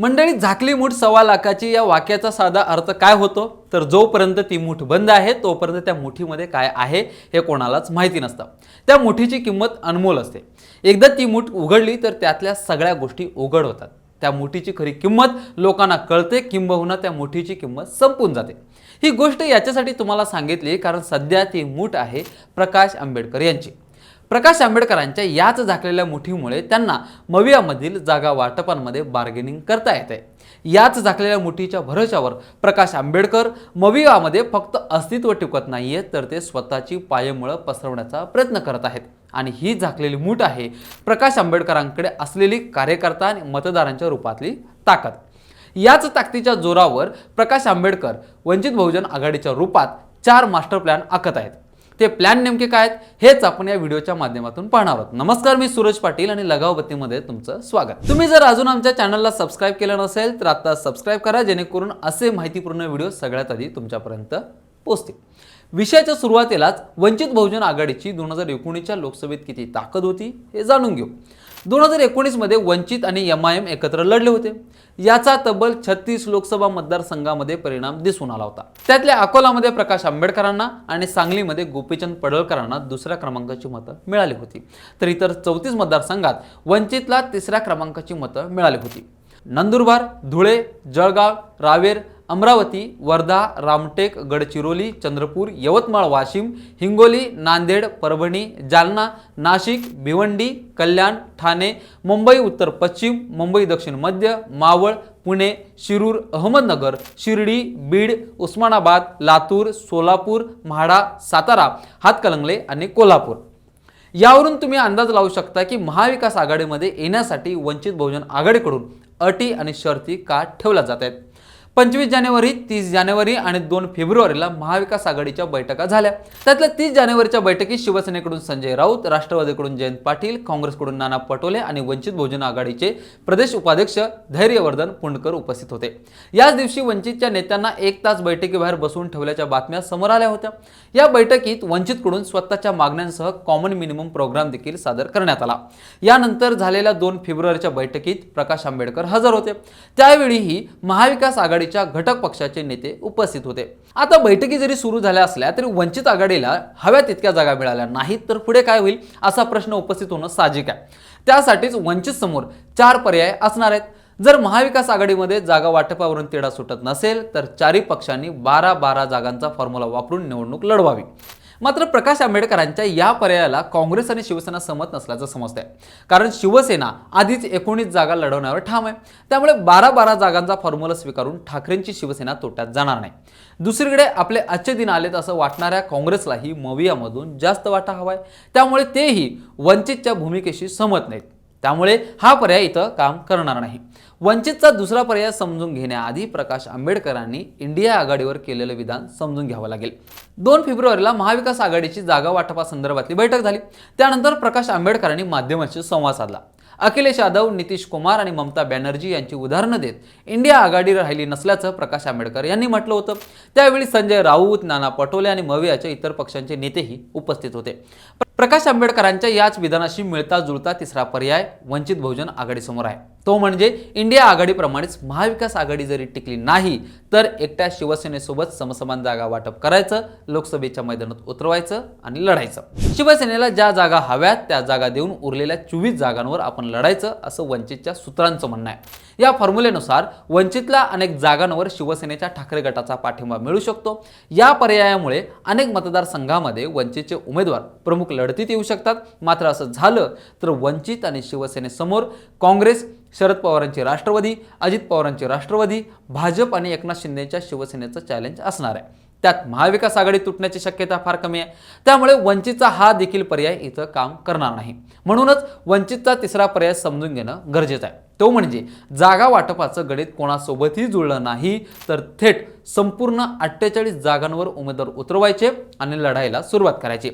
मंडळी झाकली मूठ सव्वा लाखाची या वाक्याचा साधा अर्थ काय होतो? तर जोपर्यंत ती मूठ बंद आहे तोपर्यंत त्या मुठीमध्ये काय आहे हे कोणालाच माहिती नसतं. त्या मुठीची किंमत अनमोल असते. एकदा ती मूठ उघडली तर त्यातल्या सगळ्या गोष्टी उघड होतात. त्या मुठीची खरी किंमत लोकांना कळते किंबहुना त्या मुठीची किंमत संपून जाते. ही गोष्ट याच्यासाठी तुम्हाला सांगितली कारण सध्या ती मूठ आहे प्रकाश आंबेडकर यांची. प्रकाश आंबेडकरांच्या याच झाकलेल्या मुठीमुळे त्यांना मवियामधील जागा वाटपांमध्ये बार्गेनिंग करता येते. याच झाकलेल्या मुठीच्या भरोशावर प्रकाश आंबेडकर मवियामध्ये फक्त अस्तित्व टिकवत नाहीये तर ते स्वतःची पायमुळं पसरवण्याचा प्रयत्न करत आहेत. आणि ही झाकलेली मूठ आहे प्रकाश आंबेडकरांकडे असलेली कार्यकर्ता आणि मतदारांच्या रूपातली ताकद. याच ताकदीच्या जोरावर प्रकाश आंबेडकर वंचित बहुजन आघाडीच्या रूपात चार मास्टर प्लॅन आखत आहेत. ते प्लॅन नेमके काय आहेत हेच आपण या व्हिडिओच्या माध्यमातून पाहणार आहोत. नमस्कार मी सूरज पाटील आणि लगावबत्तीमध्ये तुमचं स्वागत. तुम्ही जर अजून आमच्या चॅनलला सबस्क्राईब केलं नसेल तर आता सबस्क्राईब करा जेणेकरून असे माहितीपूर्ण व्हिडिओ सगळ्यात आधी तुमच्यापर्यंत पोहोचतील. विषयाच्या सुरुवातीलाच वंचित बहुजन आघाडीची दोन हजार एकोणीसच्या लोकसभेत किती ताकद होती हे जाणून घेऊ. दोन हजार एकोणीसमध्ये वंचित आणि एम आय एम एकत्र लढले होते. याचा तब्बल छत्तीस लोकसभा मतदारसंघामध्ये परिणाम दिसून आला होता. त्यातल्या अकोलामध्ये प्रकाश आंबेडकरांना आणि सांगलीमध्ये गोपीचंद पडळकरांना दुसऱ्या क्रमांकाची मतं मिळाली होती. तर इतर चौतीस मतदारसंघात वंचितला तिसऱ्या क्रमांकाची मतं मिळाली होती. नंदुरबार धुळे जळगाव रावेर अमरावती वर्धा रामटेक गडचिरोली चंद्रपूर यवतमाळ वाशिम हिंगोली नांदेड परभणी जालना नाशिक भिवंडी कल्याण ठाणे मुंबई उत्तर पश्चिम मुंबई दक्षिण मध्य मावळ पुणे शिरूर अहमदनगर शिर्डी बीड उस्मानाबाद लातूर सोलापूर म्हाडा सातारा हातकलंगले आणि कोल्हापूर. यावरून तुम्ही अंदाज लावू शकता की महाविकास आघाडीमध्ये येण्यासाठी वंचित बहुजन आघाडीकडून अटी आणि शर्ती का ठेवल्या जात आहेत? पंचवीस जानेवारी तीस जानेवारी आणि दोन फेब्रुवारीला महाविकास आघाडीच्या बैठका झाल्या. त्यातल्या तीस जानेवारीच्या बैठकीत शिवसेनेकडून संजय राऊत राष्ट्रवादीकडून जयंत पाटील काँग्रेसकडून नाना पटोले आणि वंचित बहुजन आघाडीचे प्रदेश उपाध्यक्ष धैर्यवर्धन पुंडकर उपस्थित होते. याच दिवशी वंचितच्या नेत्यांना एक तास बैठकीबाहेर बसवून ठेवल्याच्या बातम्या समोर आल्या होत्या. या बैठकीत वंचितकडून स्वतःच्या मागण्यांसह कॉमन मिनिमम प्रोग्राम देखील सादर करण्यात आला. यानंतर झालेल्या दोन फेब्रुवारीच्या बैठकीत प्रकाश आंबेडकर हजर होते. त्यावेळीही महाविकास आघाडी आघाडीच्या घटक पक्षाचे नेते उपस्थित होते. आता बैठकी जरी सुरू झाल्या असल्या तरी वंचित आघाडीला हव्या तितक्या जागा मिळाल्या नाहीत तर पुढे काय होईल असा प्रश्न उपस्थित होणं साहजिक आहे. त्यासाठीच वंचित समोर चार पर्याय असणार आहेत. जर महाविकास आघाडीमध्ये जागा वाटपावरून तिढा सुटत नसेल तर चारही पक्षांनी बारा बारा जागांचा फॉर्म्युला वापरून निवडणूक लढवावी. मात्र प्रकाश आंबेडकरांच्या या पर्यायाला काँग्रेस आणि शिवसेना सहमत नसल्याचं समजतंय. कारण शिवसेना आधीच एकोणीस जागा लढवण्यावर ठाम आहे. त्यामुळे बारा बारा जागांचा फॉर्म्युला स्वीकारून ठाकरेंची शिवसेना तोट्यात जाणार नाही. दुसरीकडे आपले आजचे दिन आलेत असं वाटणाऱ्या काँग्रेसलाही मवियामधून जास्त वाटा हवाय. त्यामुळे तेही वंचितच्या भूमिकेशी सहमत नाहीत. त्यामुळे हा पर्याय इथं काम करणार नाही. वंचितचा दुसरा पर्याय समजून घेण्याआधी प्रकाश आंबेडकरांनी इंडिया आघाडीवर केलेलं विधान समजून घ्यावं लागेल. दोन फेब्रुवारीला महाविकास आघाडीची जागा वाटपासंदर्भातली बैठक झाली. त्यानंतर प्रकाश आंबेडकरांनी माध्यमांशी संवाद साधला. अखिलेश यादव नितीश कुमार आणि ममता बॅनर्जी यांची उदाहरणं देत इंडिया आघाडी राहिली नसल्याचं प्रकाश आंबेडकर यांनी म्हटलं होतं. त्यावेळी संजय राऊत नाना पटोले आणि मवियाच्या इतर पक्षांचे नेतेही उपस्थित होते. प्रकाश आंबेडकरांच्या याच विधानाशी मिळता जुळता तिसरा पर्याय वंचित बहुजन आघाडीसमोर आहे. तो म्हणजे इंडिया आघाडीप्रमाणेच महाविकास आघाडी जरी टिकली नाही तर एकट्या शिवसेनेसोबत समसमान जागा वाटप करायचं लोकसभेच्या मैदानात उतरवायचं आणि लढायचं. शिवसेनेला ज्या जागा हव्यात त्या जागा देऊन उरलेल्या चोवीस जागांवर आपण लढायचं असं वंचितच्या सूत्रांचं म्हणणं आहे. या फॉर्म्युलेनुसार वंचितला अनेक जागांवर शिवसेनेच्या ठाकरे गटाचा पाठिंबा मिळू शकतो. या पर्यायामुळे अनेक मतदारसंघामध्ये वंचितचे उमेदवार प्रमुख लढतीत येऊ शकतात. मात्र असं झालं तर वंचित आणि शिवसेनेसमोर काँग्रेस शरद पवारांची राष्ट्रवादी अजित पवारांची राष्ट्रवादी भाजप आणि एकनाथ शिंदेच्या शिवसेनेचं चॅलेंज असणार आहे. त्यात महाविकास आघाडी तुटण्याची शक्यता फार कमी आहे. त्यामुळे वंचितचा हा देखील पर्याय इथं काम करणार नाही. म्हणूनच वंचितचा तिसरा पर्याय समजून घेणं गरजेचं आहे. तो म्हणजे जागा वाटपाचं गणित कोणासोबतही जुळलं नाही तर थेट संपूर्ण अठ्ठेचाळीस जागांवर उमेदवार उतरवायचे आणि लढाईला सुरुवात करायची.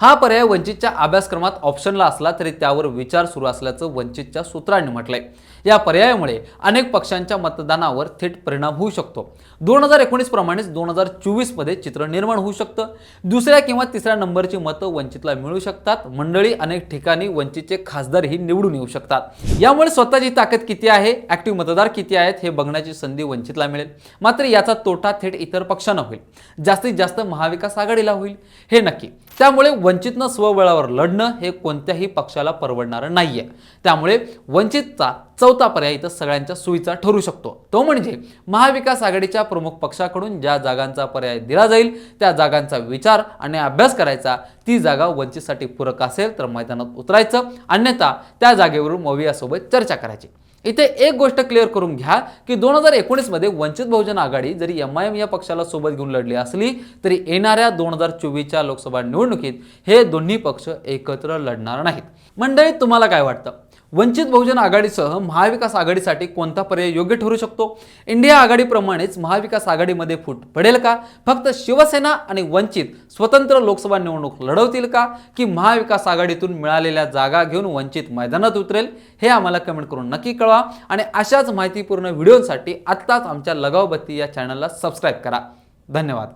हा पर्याय वंचितच्या अभ्यासक्रमात ऑप्शनला असला तरी त्यावर विचार सुरू असल्याचं वंचितच्या सूत्रांनी म्हटलंय. या पर्यायामुळे अनेक पक्षांच्या मतदानावर थेट परिणाम होऊ शकतो. दोन हजार एकोणीस प्रमाणेच दोन हजार चोवीसमध्ये चित्र निर्माण होऊ शकतं. दुसऱ्या किंवा तिसऱ्या नंबरची मतं वंचितला मिळू शकतात. मंडळी अनेक ठिकाणी वंचितचे खासदारही निवडून येऊ शकतात. यामुळे स्वतःची ताकद किती आहे? ऍक्टिव्ह मतदार किती आहेत? हे बघण्याची संधी वंचितला मिळेल. मात्र याचा तोटा थेट इतर पक्षांना होईल. जास्तीत जास्त महाविकास आघाडीला होईल. हे नक्की त्यामुळे वंचितनं स्वबळावर लढणं हे कोणत्याही पक्षाला परवडणारं नाहीये. त्यामुळे वंचितचा चौथा पर्याय इथं सगळ्यांच्या सोयीचा ठरू शकतो. तो म्हणजे महाविकास आघाडीच्या प्रमुख पक्षाकडून ज्या जागांचा पर्याय दिला जाईल त्या जागांचा विचार आणि अभ्यास करायचा ती जागा वंचितसाठी पूरक असेल तर मैदानात उतरायचं. अन्यथा त्या जागेवरून मोवियासोबत चर्चा करायची. इथे एक गोष्ट क्लिअर करून घ्या की दोन हजार एकोणीसमध्ये वंचित बहुजन आघाडी जरी एम आय एम या पक्षाला सोबत घेऊन लढली असली तरी येणाऱ्या दोन हजार चोवीसच्या लोकसभा निवडणुकीत हे दोन्ही पक्ष एकत्र लढणार नाहीत. मंडळी तुम्हाला काय वाटतं? वंचित बहुजन आघाडीसह महाविकास आघाडीसाठी कोणता पर्याय योग्य ठरू शकतो? इंडिया आघाडीप्रमाणेच महाविकास आघाडीमध्ये फूट पडेल का? फक्त शिवसेना आणि वंचित स्वतंत्र लोकसभा निवडणूक लढवतील का? की महाविकास आघाडीतून मिळालेल्या जागा घेऊन वंचित मैदानात उतरेल? हे आम्हाला कमेंट करून नक्की कळवा. आणि अशाच माहितीपूर्ण व्हिडिओसाठी आत्ताच आमच्या लगावबत्ती या चॅनलला सबस्क्राईब करा. धन्यवाद.